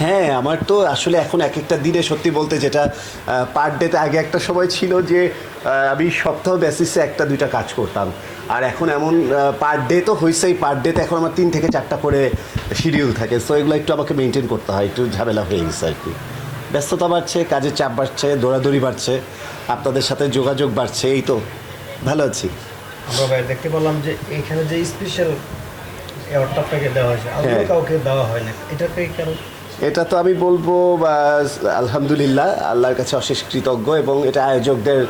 হ্যাঁ আমার তো আসলে এখন এক একটা দিনে সত্যি বলতে যেটা পার ডেতে আগে একটা সময় ছিল যে আমি সপ্তাহ বেসিসে একটা দুইটা কাজ করতাম। আর এখন এমন পার ডে তো হয়েছেই পার ডেতে এখন আমার তিন থেকে চারটা করে শিডিউল থাকে। সো এগুলো একটু আমাকে মেনটেন করতে হয় একটু ঝামেলা হয়ে গেছে আর কি। ব্যস্ততা বাড়ছে কাজের চাপ বাড়ছে দৌড়াদৌড়ি বাড়ছে আপনাদের সাথে যোগাযোগ বাড়ছে এই তো। ভালো আছি। আমরা ভাই দেখতে পেলাম যে এখানে যে স্পেশাল অ্যাওয়ার্ডটা আপনাকে দেওয়া হয়েছে আগে হ্যাঁ। কাউকে দেওয়া হয় না এটা কি কারণ এটা তো আমি বলব আলহামদুলিল্লাহ, আল্লাহর কাছে অশেষ কৃতজ্ঞ, এবং এটা আয়োজকদের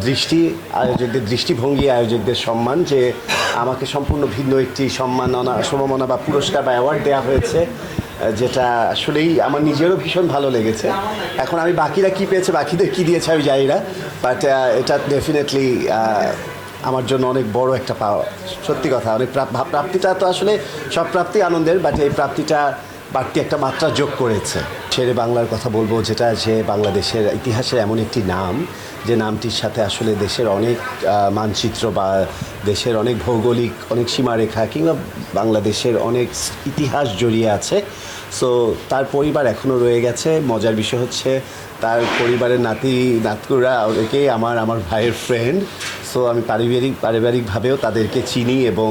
দৃষ্টি, আয়োজকদের দৃষ্টিভঙ্গি, আয়োজকদের সম্মান, যে আমাকে সম্পূর্ণ ভিন্ন একটি সম্মাননা সম্মাননা বা পুরস্কার বা অ্যাওয়ার্ড দেওয়া হয়েছে যেটা আসলেই আমার নিজেরও ভীষণ ভালো লেগেছে। এখন আমি বাকিরা কি পেয়েছে, বাকিদের কি দিয়েছে, আমি জানি না বাট এটা ডেফিনেটলি আমার জন্য অনেক বড় একটা পাওয়া, সত্যি কথা, অনেক প্রাপ- প্রাপ্তিটা তো আসলে সব প্রাপ্তি আনন্দের বাট এই প্রাপ্তিটা বাড়তি একটা মাত্রা যোগ করেছে। শেরে বাংলার কথা বলব, যেটা যে বাংলাদেশের ইতিহাসের এমন একটি নাম, যে নামটির সাথে আসলে দেশের অনেক মানচিত্র বা দেশের অনেক ভৌগোলিক, অনেক সীমারেখা কিংবা বাংলাদেশের অনেক ইতিহাস জড়িয়ে আছে। সো তার পরিবার এখনও রয়ে গেছে। মজার বিষয় হচ্ছে, তার পরিবারের নাতি, নাতকুরা অনেকেই আমার আমার ভাইয়ের ফ্রেন্ড সো আমি পারিবারিক, পারিবারিকভাবেও তাদেরকে চিনি এবং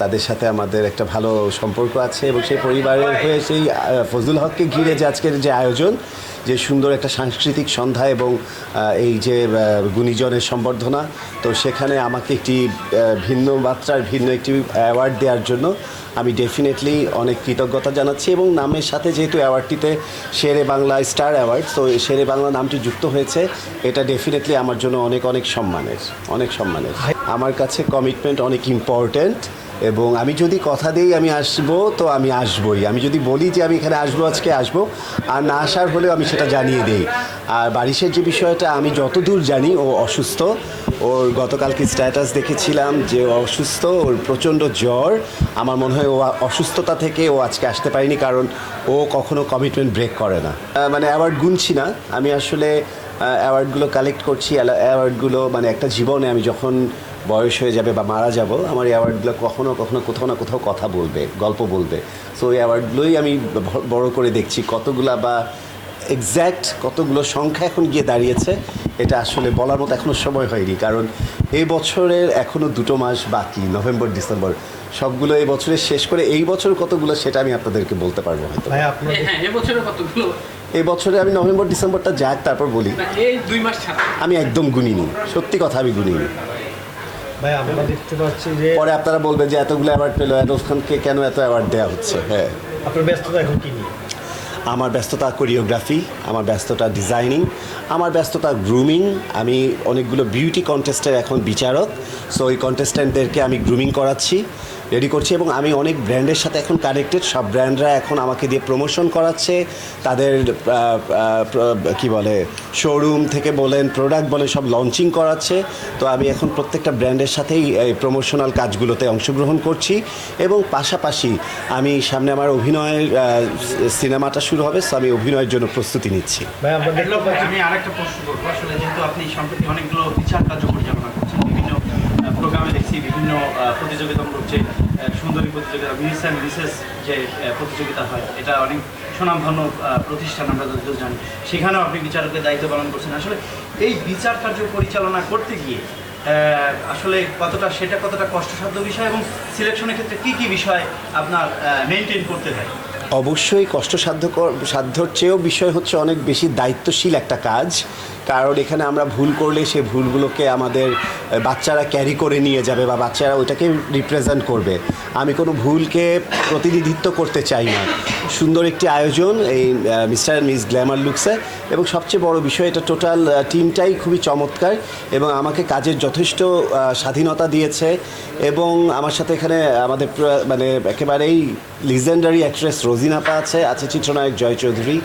তাদের সাথে আমাদের একটা ভালো সম্পর্ক আছে এবং সেই পরিবারের হয়ে সেই ফজলুল হককে ঘিরে যে আজকের যে আয়োজন, যে সুন্দর একটা সাংস্কৃতিক সন্ধ্যা এবং এই যে গুণীজনের সম্বর্ধনা, তো সেখানে আমাকে একটি ভিন্ন মাত্রার, ভিন্ন একটি অ্যাওয়ার্ড দেওয়ার জন্য আমি ডেফিনেটলি অনেক কৃতজ্ঞতা জানাচ্ছি এবং নামের সাথে যেহেতু অ্যাওয়ার্ডটিতে শেরে বাংলা স্টার অ্যাওয়ার্ড তো শেরে বাংলা নামটি যুক্ত হয়েছে, এটা ডেফিনেটলি আমার জন্য অনেক অনেক সম্মানের অনেক সম্মানের। আমার কাছে কমিটমেন্ট অনেক ইম্পর্ট্যান্ট এবং আমি যদি কথা দিই আমি আসব, তো আমি আসবই। আমি যদি বলি যে আমি এখানে আসব, আজকে আসব, আর না আসার হলেও আমি সেটা জানিয়ে দিই। আর বারিশের যে বিষয়টা, আমি যতদূর জানি ও অসুস্থ। ওর গতকালকে স্ট্যাটাস দেখেছিলাম যে অসুস্থ, ওর প্রচণ্ড জ্বর। আমার মনে হয় ও অসুস্থতা থেকে ও আজকে আসতে পারেনি, কারণ ও কখনো কমিটমেন্ট ব্রেক করে না। মানে অ্যাওয়ার্ড গুনছি না। আমি আসলে অ্যাওয়ার্ডগুলো কালেক্ট করছি অ্যাওয়ার্ডগুলো মানে একটা জীবনে আমি যখন বয়স হয়ে যাবে বা মারা যাব আমার এই অ্যাওয়ার্ডগুলো কখনো কখনো কোথাও না কোথাও কথা বলবে গল্প বলবে। সো এই অ্যাওয়ার্ডগুলোই আমি বড় করে দেখছি কতগুলা বা এক্স্যাক্ট কতগুলো সংখ্যা এখন গিয়ে দাঁড়িয়েছে এটা আসলে বলার মতো এখনও সময় হয়নি। কারণ এই বছরের এখনও দুটো মাস বাকি নভেম্বর ডিসেম্বর সবগুলো এই বছরে শেষ করে এই বছর কতগুলো সেটা আমি আপনাদেরকে বলতে পারব হয়তো। হ্যাঁ এবছরে কতগুলো? এই বছরে আমি নভেম্বর ডিসেম্বরটা যাক তারপর বলি। এই দুই মাস ছাড়া। আমি একদম গুনিনি সত্যি কথা আমি গুনিনি। ভাই আমরা দেখতে পাচ্ছি যে পরে আপনারা বলবেন যে এতগুলো অ্যাওয়ার্ড পেল এনোফ খানকে কেন এত অ্যাওয়ার্ড দেওয়া হচ্ছে? হ্যাঁ। আপনার ব্যস্ততা এখন কি নিয়ে? আমার ব্যস্ততা কোরিওগ্রাফি আমার ব্যস্ততা ডিজাইনিং আমার ব্যস্ততা গ্রুমিং আমি অনেকগুলো বিউটি কন্টেস্টের এখন বিচারক সো ওই কন্টেস্ট্যান্টদেরকে আমি গ্রুমিং করাচ্ছি। রেডি করছি এবং আমি অনেক ব্র্যান্ডের সাথে এখন কানেক্টেড সব ব্র্যান্ডরা এখন আমাকে দিয়ে প্রমোশন করাচ্ছে। তাদের কি বলে শোরুম থেকে বলেন প্রোডাক্ট বলেন সব লঞ্চিং করাচ্ছে। তো আমি এখন প্রত্যেকটা ব্র্যান্ডের সাথেই এই প্রমোশনাল কাজগুলোতে অংশগ্রহণ করছি। এবং পাশাপাশি আমি সামনে আমার অভিনয়ের সিনেমাটা শুরু হবে সো আমি অভিনয়ের জন্য প্রস্তুতি নিচ্ছি। ভাই আমি আরেকটা প্রশ্ন করব। আসলে যেহেতু আপনি সম্প্রতি অনেকগুলো বিচার কার্য পরিচালনা করছেন প্রোগ্রামে দেখছি বিভিন্ন প্রতিযোগিতামূলক যে সুন্দরী প্রতিযোগিতা, মিস অ্যান্ড মিসেস যে প্রতিযোগিতা হয়, এটা অনেক সুনামধন্য প্রতিষ্ঠান আমরা যতদূর জানি। সেখানেও আপনি বিচারকের দায়িত্ব পালন করছেন। আসলে এই বিচার কার্য পরিচালনা করতে গিয়ে আসলে কতটা, সেটা কতটা কষ্টসাধ্য বিষয় এবং সিলেকশনের ক্ষেত্রে কি কি বিষয় আপনার মেনটেন করতে হয়? অবশ্যই কষ্টসাধ্য কর- সাধ্যর চেয়েও বিষয় হচ্ছে অনেক বেশি দায়িত্বশীল একটা কাজ। কারণ এখানে আমরা ভুল করলে সে ভুলগুলোকে আমাদের বাচ্চারা ক্যারি করে নিয়ে যাবে বা বাচ্চারা ওইটাকে রিপ্রেজেন্ট করবে। আমি কোনো ভুলকে প্রতিনিধিত্ব করতে চাই না। সুন্দর একটি আয়োজন এই মিস্টার অ্যান্ড মিস গ্ল্যামার লুকসে। এবং সবচেয়ে বড় বিষয়, এটা টোটাল টিমটাই খুবই চমৎকার এবং আমাকে কাজের যথেষ্ট স্বাধীনতা দিয়েছে। এবং আমার সাথে এখানে আমাদের মানে একেবারেই লিজেন্ডারি অ্যাক্ট্রেস রোজিনাপা আছে আছে চিত্রনায়ক জয় চৌধুরী।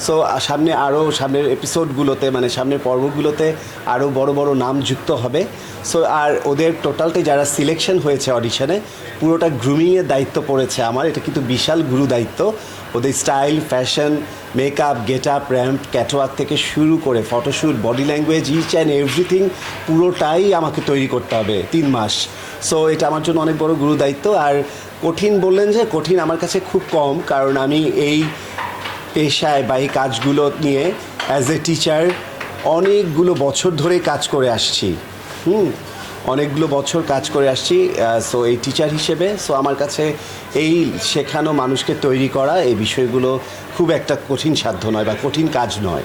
সো সামনে আরও সামনের এপিসোডগুলোতে মানে সামনের পর্বগুলোতে আরও বড় বড় নাম যুক্ত হবে। সো আর ওদের টোটালটাই যারা সিলেকশন হয়েছে অডিশনে পুরোটা গ্রুমিংয়ের দায়িত্ব পড়েছে আমার। এটা কিন্তু বিশাল গুরু দায়িত্ব। ওদের style fashion makeup get up ramp catwalk থেকে শুরু করে photoshoot body language each and everything পুরোটাই আমাকে তৈরি করতে হবে তিন মাস। সো এটা আমার জন্য অনেক বড় গুরু দায়িত্ব। আর কঠিন বললেন যে কঠিন আমার কাছে খুব কম, কারণ আমি এই পেশায় বা এই কাজগুলো নিয়ে অ্যাজ এ টিচার অনেকগুলো বছর ধরে কাজ করে আসছি। হুম, অনেকগুলো বছর কাজ করে আসছি সো এই টিচার হিসেবে সো আমার কাছে এই শেখানো মানুষকে তৈরি করা এই বিষয়গুলো খুব একটা কঠিন সাধ্য নয় বা কঠিন কাজ নয়।